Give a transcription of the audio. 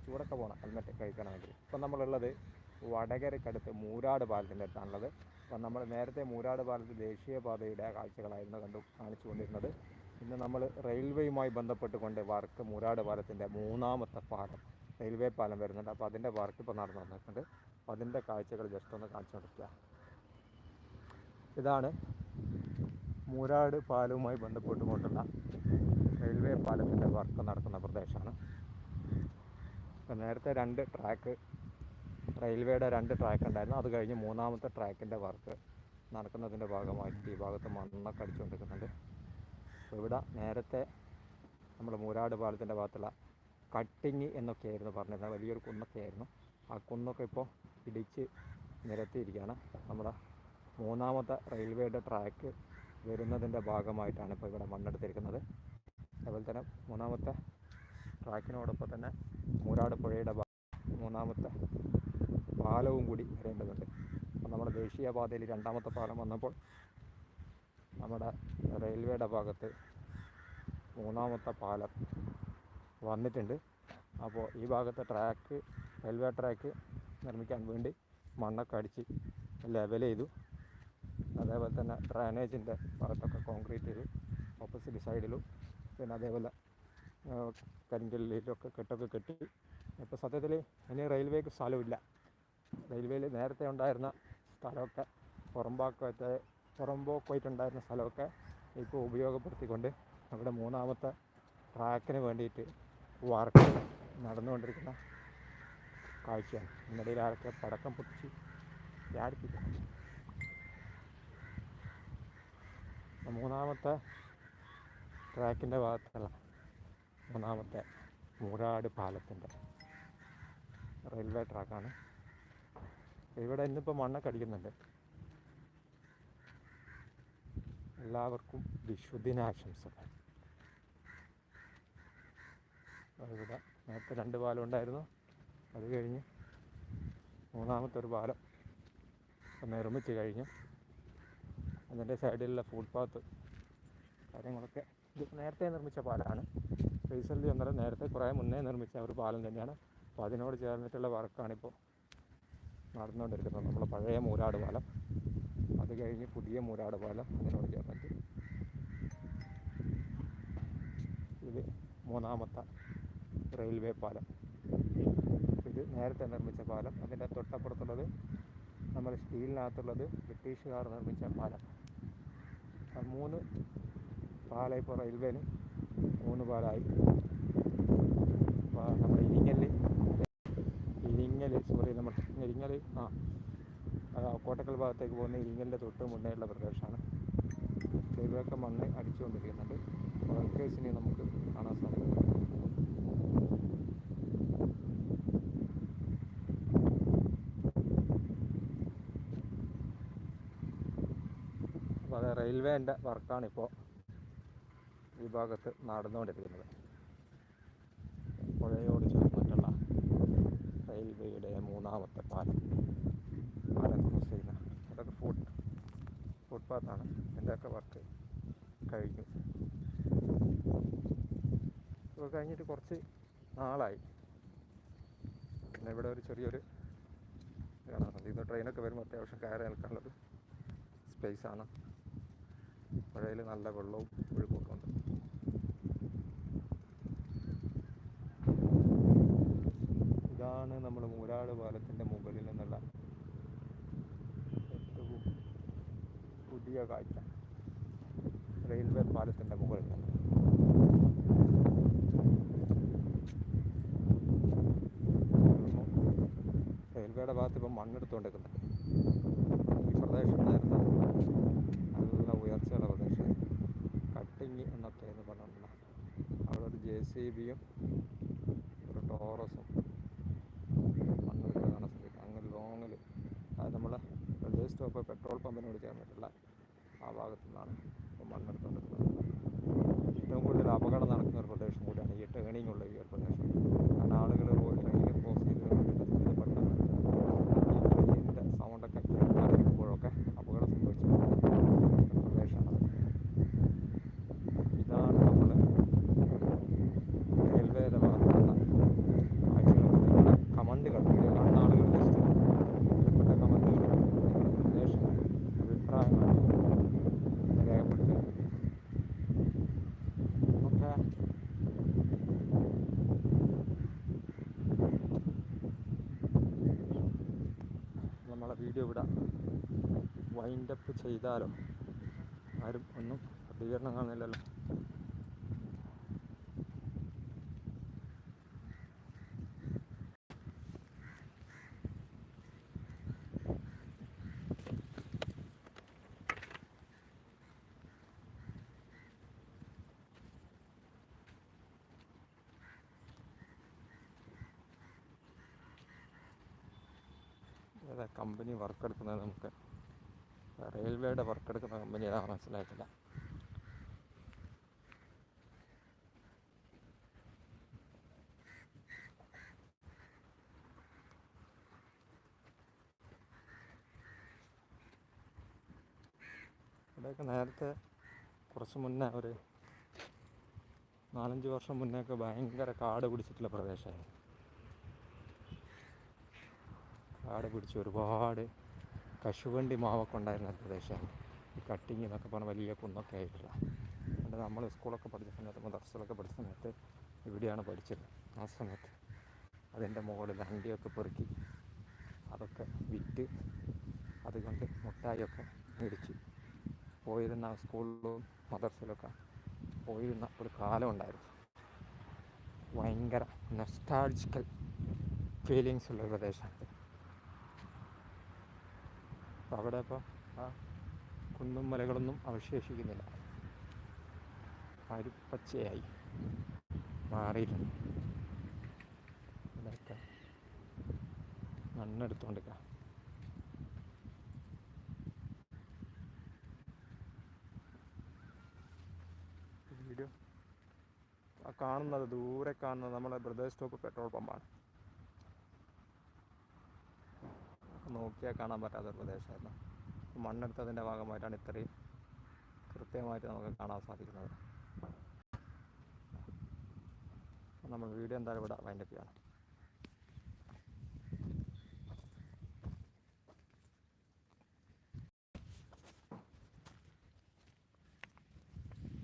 അതിന് ചൂടൊക്കെ പോകണം ഹെൽമെറ്റ് കഴിക്കണമെങ്കിൽ. ഇപ്പം നമ്മളുള്ളത് വടകരക്കടുത്ത് മൂരാട് പാലത്തിന്റെ അടുത്താണുള്ളത്. അപ്പം നമ്മൾ നേരത്തെ മൂരാട് പാലത്ത് ദേശീയപാതയുടെ കാഴ്ചകളായിരുന്നു കണ്ടു കാണിച്ചു കൊണ്ടിരുന്നത് ഇന്ന് നമ്മൾ റെയിൽവേയുമായി ബന്ധപ്പെട്ടുകൊണ്ട് വർക്ക് മൂരാട് പാലത്തിന്റെ മൂന്നാമത്തെ പാലം റെയിൽവേ പാലം വരുന്നുണ്ട്. അപ്പോൾ അതിന്റെ വർക്ക് ഇപ്പോൾ നടന്നു വന്നിട്ടുണ്ട്. അപ്പോൾ അതിന്റെ കാഴ്ചകൾ ജസ്റ്റ് ഒന്ന് കാണിച്ചു കൊടുക്കുക. ഇതാണ് മൂരാട് പാലവുമായി ബന്ധപ്പെട്ടുകൊണ്ടുള്ള റെയിൽവേ പാലത്തിന്റെ വർക്ക് നടക്കുന്ന പ്രദേശമാണ്. നേരത്തെ രണ്ട് ട്രാക്ക് റെയിൽവേയുടെ രണ്ട് ട്രാക്ക് ഉണ്ടായിരുന്നു. അത് കഴിഞ്ഞ് മൂന്നാമത്തെ ട്രാക്കിന്റെ വർക്ക് നടക്കുന്നതിന്റെ ഭാഗമായിട്ട് ഈ ഭാഗത്ത് മണ്ണൊക്കെ അടിച്ചുകൊണ്ടിരിക്കുന്നുണ്ട്. അപ്പോൾ ഇവിടെ നേരത്തെ നമ്മൾ മൂരാട് പാലത്തിന്റെ ഭാഗത്തുള്ള കട്ടിങ് എന്നൊക്കെയായിരുന്നു പറഞ്ഞിരുന്നത്. വലിയൊരു കുന്നൊക്കെ ആയിരുന്നു ആ കുന്നൊക്കെ ഇപ്പോൾ ഇടിച്ച് നിരത്തിയിരിക്കുകയാണ്. നമ്മുടെ മൂന്നാമത്തെ റെയിൽവേയുടെ ട്രാക്ക് വരുന്നതിന്റെ ഭാഗമായിട്ടാണ് ഇപ്പോൾ ഇവിടെ മണ്ണെടുത്തിരിക്കുന്നത്. അതുപോലെ തന്നെ മൂന്നാമത്തെ ട്രാക്കിനോടൊപ്പം തന്നെ മൂരാട് പുഴയുടെ മൂന്നാമത്തെ പാലവും കൂടി വരേണ്ടതുണ്ട്. അപ്പോൾ നമ്മുടെ ദേശീയപാതയിൽ രണ്ടാമത്തെ പാലം വന്നപ്പോൾ നമ്മുടെ റെയിൽവേയുടെ ഭാഗത്ത് മൂന്നാമത്തെ പാലം വന്നിട്ടുണ്ട്. അപ്പോൾ ഈ ഭാഗത്തെ ട്രാക്ക് റെയിൽവേ ട്രാക്ക് നിർമ്മിക്കാൻ വേണ്ടി മണ്ണൊക്കെ അടിച്ച് ലെവൽ ചെയ്തു. അതേപോലെ തന്നെ ഡ്രൈനേജിന്റെ ഭാഗത്തൊക്കെ കോൺക്രീറ്റ് ചെയ്തു. ഓപ്പോസിറ്റ് സൈഡിലും പിന്നെ അതേപോലെ കരിങ്കല്ലിലൊക്കെ കെട്ടൊക്കെ കെട്ടി. ഇപ്പോൾ സത്യത്തിൽ ഇനി റെയിൽവേക്ക് സ്ഥലമില്ല. റെയിൽവേയിൽ നേരത്തെ ഉണ്ടായിരുന്ന സ്ഥലമൊക്കെ പുറമ്പോക്കത്തെ പുറമ്പോക്കായിട്ടുണ്ടായിരുന്ന സ്ഥലമൊക്കെ ഇപ്പോൾ ഉപയോഗപ്പെടുത്തിക്കൊണ്ട് അവിടെ മൂന്നാമത്തെ ട്രാക്കിന് വേണ്ടിയിട്ട് വർക്ക് നടന്നുകൊണ്ടിരിക്കുന്ന കാഴ്ചയാണ്. ഇന്നിടയിൽ ആരൊക്കെ പടക്കം പൊട്ടിച്ച് ചാടിപ്പിക്കും മൂന്നാമത്തെ ട്രാക്കിന്റെ ഭാഗത്തുള്ള മൂന്നാമത്തെ മൂരാട് പാലത്തിന്റെ റെയിൽവേ ട്രാക്കാണ്. ഇവിടെ ഇന്നിപ്പോൾ മണ്ണൊക്കെ അടിക്കുന്നുണ്ട്. എല്ലാവർക്കും വിശ്വദിനാശംസകൾ ഇവിടെ നേരത്തെ രണ്ട് പാലം ഉണ്ടായിരുന്നു. അത് കഴിഞ്ഞ് മൂന്നാമത്തെ ഒരു പാലം നിർമ്മിച്ച് കഴിഞ്ഞു. അതിന്റെ സൈഡിലുള്ള ഫുട്പാത്ത് കാര്യങ്ങളൊക്കെ ഇത് നേരത്തെ നിർമ്മിച്ച പാലമാണ്. റീസെന്റ്ലി ഒന്നര നേരത്തെ കുറേ മുന്നേ നിർമ്മിച്ച ഒരു പാലം തന്നെയാണ്. അപ്പോൾ അതിനോട് ചേർന്നിട്ടുള്ള വർക്കാണിപ്പോൾ നടന്നുകൊണ്ടിരിക്കുന്നത്. നമ്മൾ പഴയ മൂരാട് പാലം. അത് കഴിഞ്ഞ് പുതിയ മൂരാട് പാലം അതിനോട് ചേർന്നിട്ട്. ഇത് മൂന്നാമത്തെ റെയിൽവേ പാലം. ഇത് നേരത്തെ നിർമ്മിച്ച പാലം. അതിന്റെ തൊട്ടപ്പുറത്തുള്ളത് നമ്മൾ സ്റ്റീലിനകത്തുള്ളത് ബ്രിട്ടീഷുകാർ നിർമ്മിച്ച പാലം. മൂന്ന് പാലം ഇപ്പോൾ റെയിൽവേന് മൂന്ന് പാലായി നമ്മുടെ ഇരിങ്ങൽ. ഇരിങ്ങൽ സോറി നമ്മൾ ഇരിങ്ങൽ ആ, കോട്ടക്കൽ ഭാഗത്തേക്ക് പോകുന്ന ഇരിങ്ങലിന്റെ തൊട്ട് മുന്നേയുള്ള പ്രദേശമാണ്. ഇവയൊക്കെ മണ്ണ് അടിച്ചുകൊണ്ടിരിക്കുന്നുണ്ട്. വർക്കേഴ്സിനെ നമുക്ക് കാണാൻ സാധിക്കും. അപ്പോൾ അത് റെയിൽവേന്റെ വർക്കാണിപ്പോൾ ഈ ഭാഗത്ത് നടന്നുകൊണ്ടിരിക്കുന്നത്. പുഴയോട് ചേർന്നിട്ടുള്ള റെയിൽവേയുടെ മൂന്നാമത്തെ പാലം. പാലം ക്രോസ് ചെയ്യുന്ന അതൊക്കെ ഫുട് ഫുട്പാത്താണ് ഇതിന്റെയൊക്കെ വർക്ക് കഴിഞ്ഞു. ഇത് കഴിഞ്ഞിട്ട് കുറച്ച് നാളായി. പിന്നെ ഇവിടെ ഒരു ചെറിയൊരു കാണാറുണ്ട് കാണാൻ ട്രെയിനൊക്കെ വരുമ്പോൾ അത്യാവശ്യം കയറി നിൽക്കാനുള്ളൊരു സ്പേസാണ് പുഴയിൽ നല്ല വെള്ളവും ഒഴുക്കൊക്കെ ഉണ്ട്. ഇതാണ് നമ്മൾ മൂരാട് പാലത്തിന്റെ മുകളിൽ നിന്നുള്ള ഏറ്റവും പുതിയ കാഴ്ച. റെയിൽവേ പാലത്തിന്റെ മുകളിൽ നിന്ന്. റെയിൽവേയുടെ ഭാഗത്ത് ഇപ്പം മണ്ണെടുത്തുകൊണ്ടിരിക്കുന്നത് ഈ പ്രദേശം നല്ല ഉയർച്ചയുള്ള പ്രദേശം. കട്ടിങ് എന്നൊക്കെ എന്ന് പറഞ്ഞിട്ടുള്ള അവിടെ ഒരു ജെ സി ബിയും ഒരു ടോറസും മണ്ണെടുത്ത് കാണാൻ സാധിക്കും അങ്ങ് ലോങ്ങിൽ അത് നമ്മളെ റെയിൽവേ സ്റ്റോപ്പ് പമ്പിനോട് ചേർന്നിട്ടുള്ള ആ ഭാഗത്തു നിന്നാണ് ഇപ്പോൾ മണ്ണെടുത്തുകൊണ്ടിരിക്കുന്നത് ഏറ്റവും കൂടുതൽ അപകടം നടക്കുന്ന ഒരു പ്രദേശം കൂടിയാണ് ഈ ടേണിംഗ് ഉള്ള ഈ ഒരു പ്രദേശം കാരണം ആളുകൾ ട്രെയിനിൽ ക്രോസ് ചെയ്ത് വരുന്നത് പെട്ടെന്ന് ഈ ട്രെയിനിന്റെ സൗണ്ടൊക്കെ കേൾക്കാതിരിക്കുമ്പോഴൊക്കെ അപകടം സംഭവിച്ച ഒരു പ്രദേശമാണ് ഇതാണ് നമ്മൾ റെയിൽവേയുടെ ഭാഗത്തുള്ള കാഴ്ചകൾ വീഡിയോ ഇവിടെ വൈൻഡപ്പ് ചെയ്താലോ? ആരും ഒന്നും പ്രതികരണം കാണുന്നില്ലല്ലോ ഏതാ കമ്പനി വർക്ക് എടുക്കുന്നത് നമുക്ക്. റെയിൽവേയുടെ വർക്ക് എടുക്കുന്ന കമ്പനി ഏതാ മനസ്സിലായിട്ടില്ല. ഇവിടെയൊക്കെ നേരത്തെ കുറച്ച് മുന്നേ ഒരു നാലഞ്ച് വർഷം മുന്നേ ഒക്കെ ഭയങ്കര കാട് പിടിച്ചിട്ടുള്ള പ്രദേശമായിരുന്നു. കാട് പിടിച്ച് ഒരുപാട് കശുവണ്ടി മാവൊക്കെ ഉണ്ടായിരുന്ന പ്രദേശമാണ് ഈ കട്ടിങ് എന്നൊക്കെ പറഞ്ഞ വലിയ കുന്നൊക്കെ ആയിട്ടില്ല. അതുകൊണ്ട് നമ്മൾ സ്കൂളൊക്കെ പഠിച്ച സമയത്ത് മദർസിലൊക്കെ പഠിച്ച സമയത്ത് ഇവിടെയാണ് പഠിച്ചത്. ആ സമയത്ത് അതിന്റെ മുകളിൽ അണ്ടിയൊക്കെ പെറുക്കി അതൊക്കെ വിറ്റ് അതുകൊണ്ട് മുട്ടായിയൊക്കെ മേടിച്ച് പോയിരുന്ന സ്കൂളിലും മദർസിലൊക്കെ പോയിരുന്ന ഒരു കാലം ഉണ്ടായിരുന്നു. ഭയങ്കര നെസ്റ്റാൾജിക്കൽ ഫീലിങ്സ് ഉള്ള പ്രദേശമാണ് അവിടെ ഇപ്പോൾ ആ കുന്നും മലകളൊന്നും അവശേഷിക്കുന്നില്ല. അരിപ്പച്ചയായി മാറിയിട്ടുണ്ട് ഇവിടെയൊക്കെ മണ്ണെടുത്തുകൊണ്ടിരിക്കുക വീഡിയോ ആ കാണുന്നത് ദൂരെ കാണുന്നത് നമ്മുടെ ബ്രദേഴ്സ് സ്റ്റോപ്പ് പെട്രോൾ പമ്പാണ്. നോക്കിയാൽ കാണാൻ പറ്റാത്തൊരു പ്രദേശമായിരുന്നു. മണ്ണെടുത്തതിന്റെ ഭാഗമായിട്ടാണ് ഇത്രയും കൃത്യമായിട്ട് നമുക്ക് കാണാൻ സാധിക്കുന്നത്. നമ്മൾ വീഡിയോ എന്തായാലും ഇവിടെ വൈൻഡപ്പ് ചെയ്യണം.